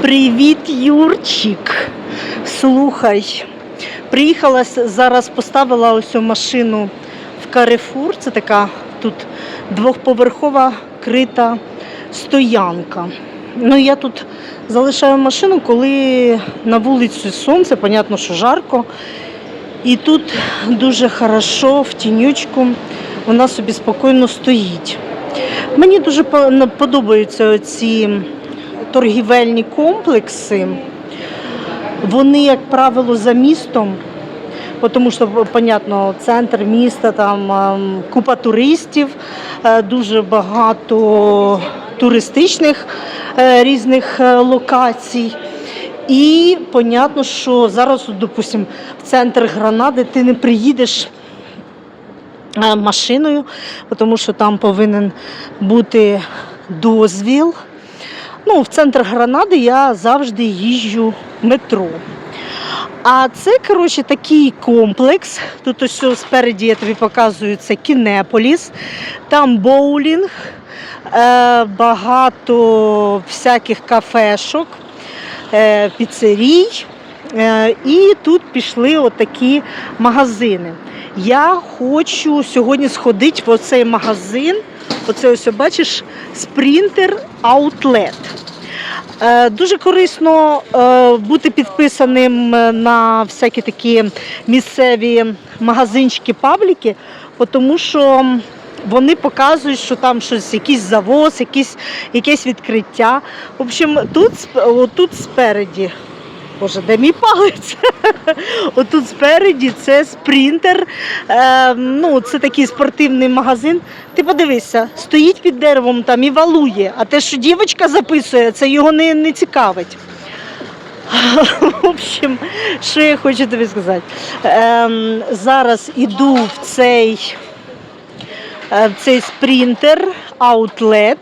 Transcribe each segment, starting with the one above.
Привіт, Юрчик. Слухай, приїхала зараз, поставила ось машину в Карифур. Це така тут двохповерхова крита стоянка. Ну, я тут залишаю машину, коли на вулиці сонце, понятно, що жарко. І тут дуже хорошо, в тінючку, вона собі спокійно стоїть. Мені дуже подобаються ці торгівельні комплекси. Вони, як правило, за містом, тому що, понятно, центр міста, там ем, купа туристів, е, дуже багато туристичних е, різних е, локацій. І понятно, що зараз, от, допустим, в центр Гранади ти не приїдеш машиною, тому що там повинен бути дозвіл. Ну, в центр Гранади я завжди їжджу метро. А це, коротше, такий комплекс. Тут ось спереді я тобі показую, це Кінеполіс, там боулінг, е, багато всяких кафешок, е, піцерій. Е, І тут пішли отакі магазини. Я хочу сьогодні сходити в оцей магазин. Оце ось бачиш спринтер Outlet. Е, Дуже корисно е, бути підписаним е, на всякі такі місцеві магазинчики, пабліки, тому що вони показують, що там щось, якийсь завоз, якісь, якесь відкриття. В общем, тут, отут спереді. Боже, де мій палець? Отут спереді це спринтер. Е, ну, це такий спортивний магазин. Ти подивися, стоїть під деревом там і валує, а те, що дівчинка записує, це його не, не цікавить. В общем, що я хочу тобі сказати? Ем, зараз іду в цей, е, в цей спринтер, аутлет,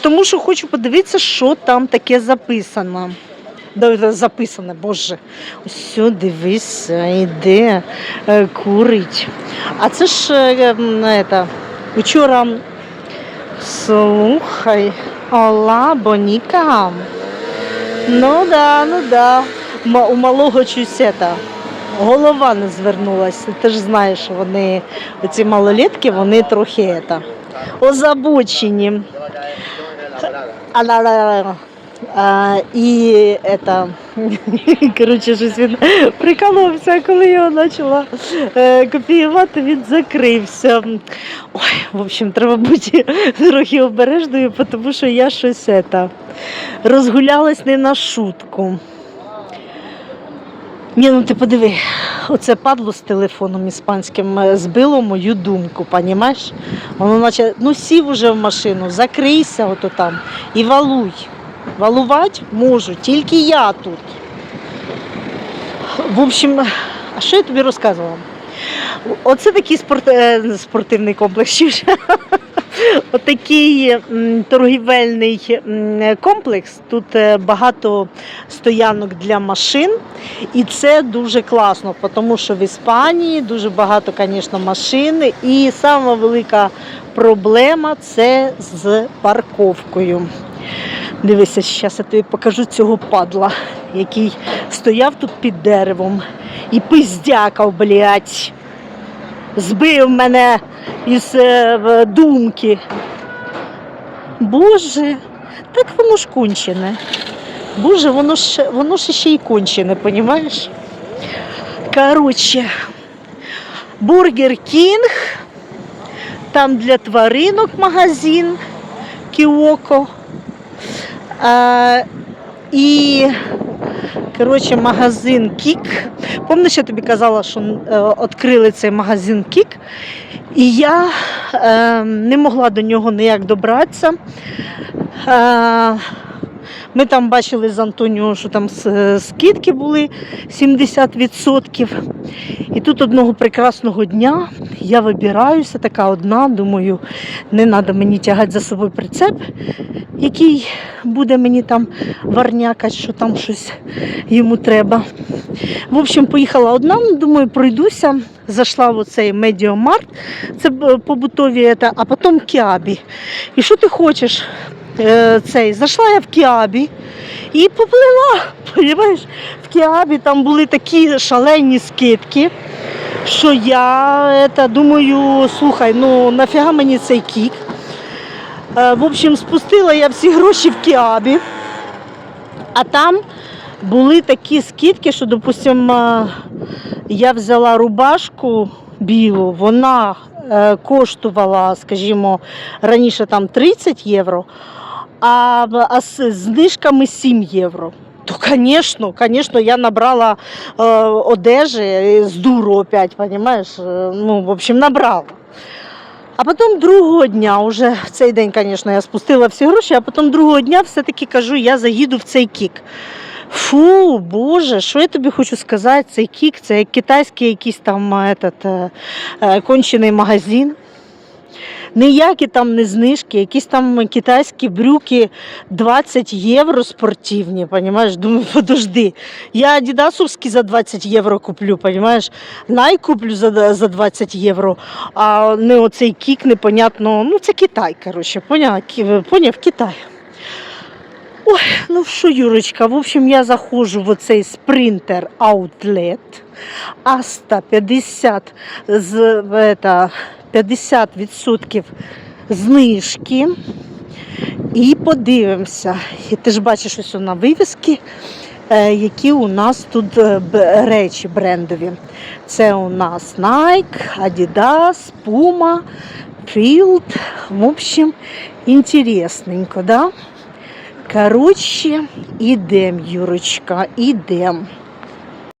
тому що хочу подивитися, що там таке записано. Записане, боже. Ось все, дивися, іде, е, курить. А це ж е, м, ета, вчора слухай, ола, боніка. Ну да, ну да. У малого чусь ета, голова не звернулася. Ти ж знаєш, вони, ці малолітки, вони трохи ета, озабочені. А-ла-ла-ла. І это, коротше, щось він приколовся, коли його почала е, копіювати, він закрився. Ой, в общем, треба бути трохи обережною, тому що я щось это, розгулялась не на шутку. Ні, ну ти подиви, оце падло з телефоном іспанським е, збило мою думку, понімаєш? Воно наче, ну сів уже в машину, закрийся ото там і валуй. Валувати можу, тільки я тут. В общем, а що я тобі розказувала? Оце такий спорт, е, спортивний комплекс. Отакий торгівельний комплекс. Тут е, багато стоянок для машин, і це дуже класно, тому що в Іспанії дуже багато, звісно, машин. І сама велика проблема це з парковкою. Дивися, зараз я тобі покажу цього падла, який стояв тут під деревом і пиздякав, блядь. Збив мене із е, думки. Боже, так воно ж кончене. Боже, воно ж, воно ж ще й кончене, понімаєш? Коротше, Бургер Кінг, там для тваринок магазин Кіоко. І коротше, магазин Кік. Пам'ятаєш, я тобі казала, що е, відкрили цей магазин Кік, і я е, не могла до нього ніяк добратися. Ми там бачили з Антоніо, що там скидки були 70%. І тут одного прекрасного дня я вибираюся, така одна, думаю, не треба мені тягати за собою прицеп, який буде мені там варнякати, що там щось йому треба. В общем, поїхала одна, думаю, пройдуся, зайшла в оцей медіамарт, це побутові, а потім Кіабі. І що ти хочеш? Е, Цей, зайшла я в Кіабі І поплила. Понимаєш? В Кіабі там були такі шалені скидки, що я это, думаю, слухай, ну нафіга мені цей кік. Е, В общем, спустила я всі гроші в Кіабі. А там були такі скидки, що, допустимо, я взяла рубашку білу, вона е, коштувала, скажімо, раніше там 30 євро, а, а з знижками 7 євро. То, звісно, звісно, я набрала е, одежі з дуру опять, понимаешь? Ну, в общем, набрала. А потім другого дня, уже в цей день, звісно, я спустила всі гроші, а потім другого дня все-таки кажу, я заїду в цей кік. Фу, Боже, що я тобі хочу сказати, цей кік, це як китайський якийсь там е, этот, е, е, кончений магазин. Ніякі там не знижки, якісь там китайські брюки 20 євро спортивні, понимаєш? Думаю, подожди. Я адідасовські за 20 євро куплю, понимаєш? Най куплю за, за 20 євро, а не оцей кік, непонятно. Ну, це Китай, коротше, поняв, поняв Китай. Ой, ну що, Юрочка, в общем, я заходжу в оцей спринтер Outlet Аста 50 з 50% знижки. І подивимося. І ти ж бачиш ось на вивіски, е, які у нас тут е, речі брендові. Це у нас Nike, Adidas, Puma, Field. В общем, інтересненько, да? Коротше, ідем, Юрочка, ідем.